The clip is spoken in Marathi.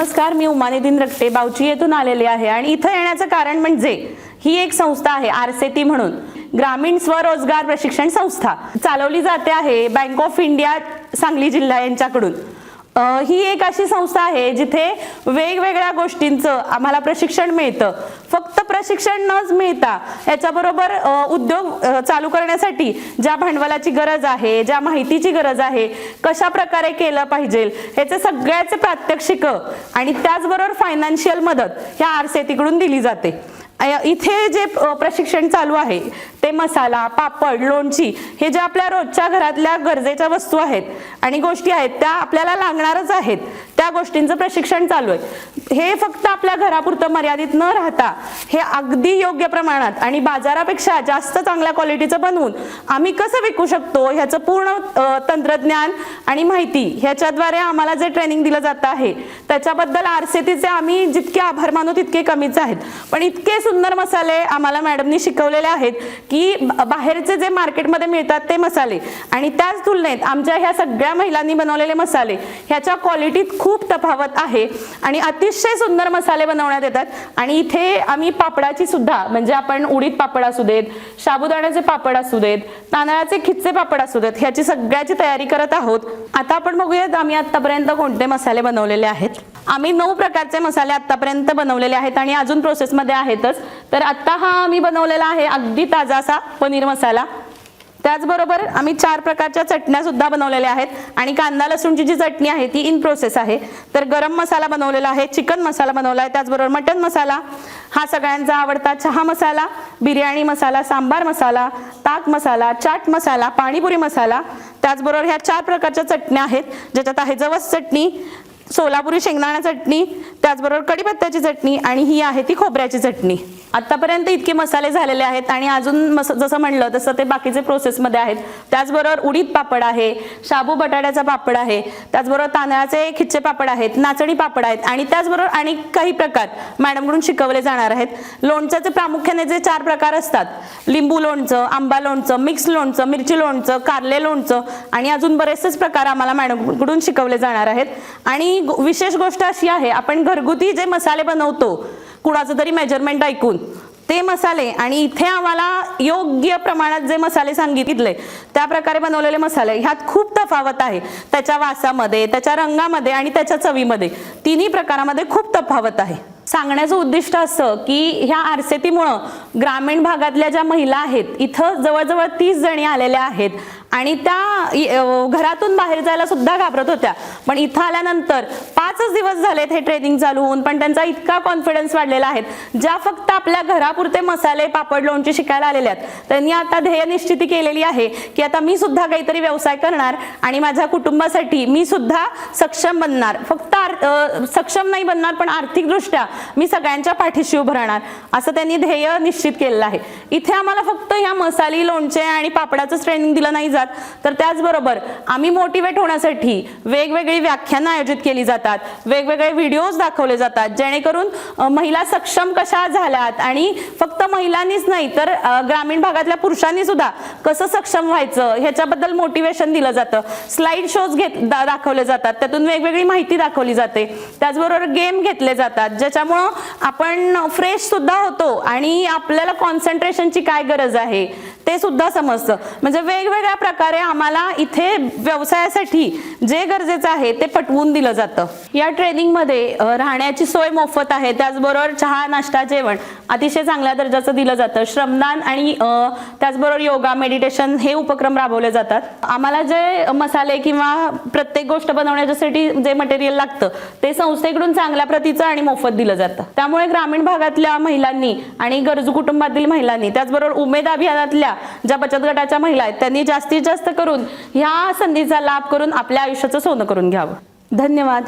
नमस्कार मी उमानिदीन रक्ते बावची येथून आलेले आहे आणि इथं येण्याचं कारण म्हणजे ही एक संस्था आहे आरसेती म्हणून. ग्रामीण स्वरोजगार प्रशिक्षण संस्था. चालवली जाते आहे बँक ऑफ इंडिया सांगली जिल्हा यांच्याकडून. ही एक अशी संस्था आहे जिथे वेगवेगळ्या गोष्टींचं आम्हाला प्रशिक्षण मिळतं. फक्त प्रशिक्षण नच मिळता याच्याबरोबर उद्योग चालू करण्यासाठी ज्या भांडवलाची गरज आहे ज्या माहितीची गरज आहे कशा प्रकारे केलं पाहिजे ह्याचे सगळ्याचे प्रात्यक्षिक आणि त्याचबरोबर फायनान्शियल मदत ह्या आरसेतीकडून दिली जाते. इथे जे प्रशिक्षण चालू आहे ते मसाला पापड लोणची हे जे आपल्या रोजच्या घरातल्या गरजेच्या वस्तू आहेत आणि गोष्टी आहेत त्या आपल्याला लागणारच आहेत. त्या गोष्टींचं प्रशिक्षण चालू आहे. हे फक्त आपल्या घरापुरतं मर्यादित न राहता हे अगदी योग्य प्रमाणात आणि बाजारापेक्षा जास्त चांगल्या क्वालिटीचं बनवून आम्ही कसं विकू शकतो ह्याचं पूर्ण तंत्रज्ञान आणि माहिती ह्याच्याद्वारे आम्हाला जे ट्रेनिंग दिलं जातं आहे त्याच्याबद्दल आरसेतीचे आम्ही जितके आभार मानू तितके कमीच आहेत. पण इतके सुंदर मसाले आम्हाला मॅडमनी शिकवलेले आहेत की बाहेरचे जे मार्केटमध्ये मिळतात ते मसाले आणि त्याच तुलनेत आमच्या ह्या सगळ्या महिलांनी बनवलेले मसाले ह्याच्या क्वालिटीत खूप खूप तफावत आहे आणि अतिशय सुंदर मसाले बनवण्यात येतात. आणि इथे आम्ही पापडाची सुद्धा म्हणजे आपण उडीद पापड असू देत साबुदाण्याचे पापड असू देत तांदळाचे खिच्चे पापड असू देत ह्याची सगळ्याची तयारी करत आहोत. आता आपण बघूयात आम्ही आतापर्यंत कोणते मसाले बनवलेले आहेत. आम्ही नऊ प्रकारचे मसाले आतापर्यंत बनवलेले आहेत आणि अजून प्रोसेसमध्ये आहेतच. तर आता हा आम्ही बनवलेला आहे अगदी ताजा असा पनीर मसाला. त्याचबरोबर आम्ही चार प्रकारच्या चटण्या सुद्धा बनवलेल्या आहेत. आणि कांदा लसूणची जी चटणी आहे ती इन प्रोसेस आहे. तर गरम मसाला बनवलेला आहे चिकन मसाला बनवला आहे त्याचबरोबर मटन मसाला. हा सगळ्यांचा आवडता चहा मसाला बिर्याणी मसाला सांबार मसाला ताक मसाला चाट मसाला पाणीपुरी मसाला. त्याचबरोबर ह्या चार प्रकारच्या चटण्या आहेत. ज्याच्यात आहे जवस चटणी सोलापुरी शेंगदाणा चटणी त्याचबरोबर कढीपत्त्याची चटणी आणि ही आहे ती खोबऱ्याची चटणी. आतापर्यंत इतके मसाले झालेले आहेत आणि अजून जसं म्हणलं तसं ते बाकीचे प्रोसेसमध्ये आहेत. त्याचबरोबर उडीद पापड आहे शाबू बटाट्याचा पापड आहे त्याचबरोबर तांदळाचे खिच्चे पापड आहेत नाचणी पापड आहेत आणि त्याचबरोबर आणि काही प्रकार मॅडमकडून शिकवले जाणार आहेत. लोणच्याचे प्रामुख्याने जे चार प्रकार असतात लिंबू लोणचं आंबा लोणचं मिक्स लोणचं मिरची लोणचं कारले लोणचं आणि अजून बरेचसेच प्रकार आम्हाला मॅडमकडून शिकवले जाणार आहेत. आणि विशेष गोष्ट अशी आहे आपण घरगुती जे मसाले बनवतो कुणाचं तरी मेजरमेंट ऐकून. ते मसाले आणि इथे आम्हाला योग्य प्रमाणात जे मसाले सांगितले त्या प्रकारे बनवलेले मसाले ह्यात खूप तफावत आहे. त्याच्या वासामध्ये त्याच्या रंगामध्ये आणि त्याच्या चवीमध्ये तिन्ही प्रकारामध्ये खूप तफावत आहे. सांगण्याचं उद्दिष्ट असं की ह्या आरसेतीमुळं ग्रामीण भागातल्या ज्या महिला आहेत इथं जवळजवळ तीस जणी आलेल्या आहेत. आणि त्या घरातून बाहेर जायला सुद्धा घाबरत होत्या. पण इथं आल्यानंतर पाचच दिवस झालेत हे ट्रेनिंग चालू होऊन पण त्यांचा इतका कॉन्फिडन्स वाढलेला आहे. ज्या फक्त आपल्या घरापुरते मसाले पापड लोणचे शिकायला आलेले आहेत त्यांनी आता ध्येय निश्चिती केलेली आहे की आता मी सुद्धा काहीतरी व्यवसाय करणार आणि माझ्या कुटुंबासाठी मी सुद्धा सक्षम बनणार. फक्त आर- सक्षम नाही बनणार पण आर्थिकदृष्ट्या मी सगळ्यांच्या पाठीशी उभं राहणार असं त्यांनी ध्येय निश्चित केलेलं आहे. इथे आम्हाला फक्त ह्या मसाली लोणचे आणि पापडाचं ट्रेनिंग दिलं नाही जात. तर त्याचबरोबर आम्ही मोटिवेट होण्यासाठी वेगवेगळी व्याख्यानं आयोजित केली जातात वेगवेगळे व्हिडिओज दाखवले जातात जेणेकरून महिला सक्षम कशा झाल्यात आणि फक्त महिलांनीच नाही तर ग्रामीण भागातल्या पुरुषांनी सुद्धा कसं सक्षम व्हायचं ह्याच्याबद्दल मोटिवेशन दिलं जातं. स्लाईड शोज घेत दाखवले जातात. त्यातून वेगवेगळी माहिती दाखवली जाते. त्याचबरोबर गेम घेतले जातात. ज्याच्यामुळं आपण फ्रेश सुद्धा होतो आणि आपल्याला कॉन्सन्ट्रेशनची काय गरज आहे? ते सुद्धा समजतं. म्हणजे वेगवेगळ्या प्रकारे आम्हाला इथे व्यवसायासाठी जे गरजेचं आहे ते पटवून दिलं जातं. या ट्रेनिंगमध्ये राहण्याची सोय मोफत आहे. त्याचबरोबर चहा नाश्ता जेवण अतिशय चांगल्या दर्जाचं दिलं जातं. श्रमदान आणि त्याचबरोबर योगा मेडिटेशन हे उपक्रम राबवले जातात. आम्हाला जे मसाले किंवा प्रत्येक गोष्ट बनवण्याच्यासाठी जे मटेरियल लागतं ते संस्थेकडून चांगल्या प्रतीचं आणि मोफत दिलं जातं. त्यामुळे ग्रामीण भागातल्या महिलांनी आणि गरजू कुटुंबातील महिलांनी त्याचबरोबर उमेद अभियानातल्या ज्या बचत गटाच्या महिला आहेत त्यांनी जास्तीत जास्त करून ह्या संधीचा लाभ करून आपल्या आयुष्याचं सोनं करून घ्यावं. धन्यवाद.